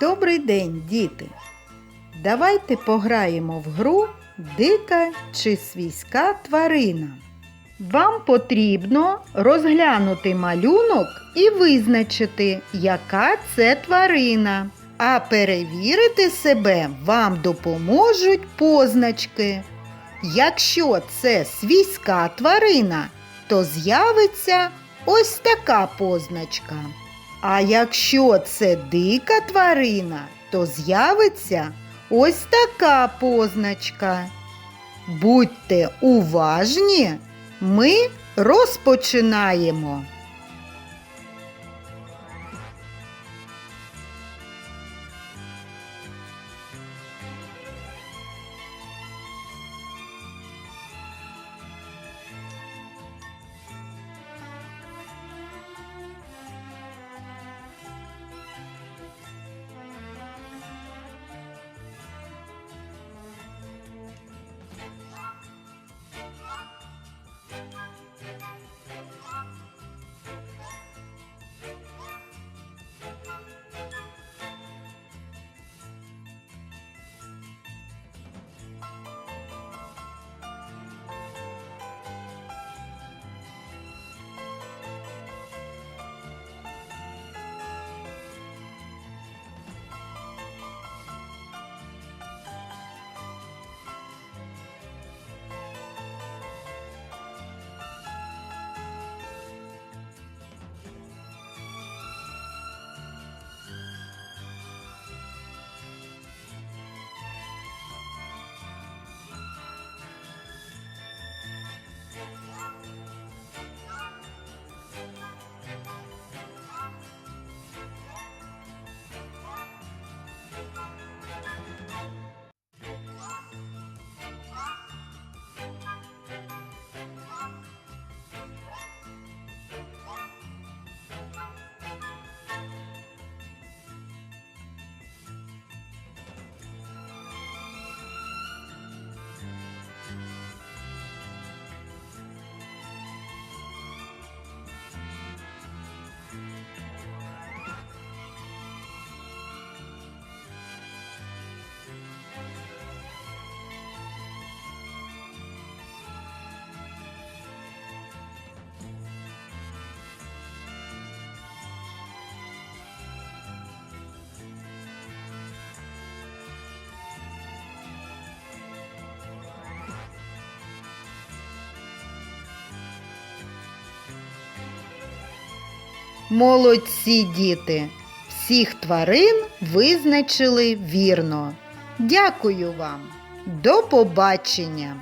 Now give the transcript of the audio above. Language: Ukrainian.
Добрий день, діти! Давайте пограємо в гру Дика чи свійська тварина. Вам потрібно розглянути малюнок і визначити, яка це тварина. А перевірити себе вам допоможуть позначки. Якщо це свійська тварина, то з'явиться ось така позначка. А якщо це дика тварина, то з'явиться ось така позначка. Будьте уважні, ми розпочинаємо. Молодці діти! Всіх тварин визначили вірно. Дякую вам! До побачення!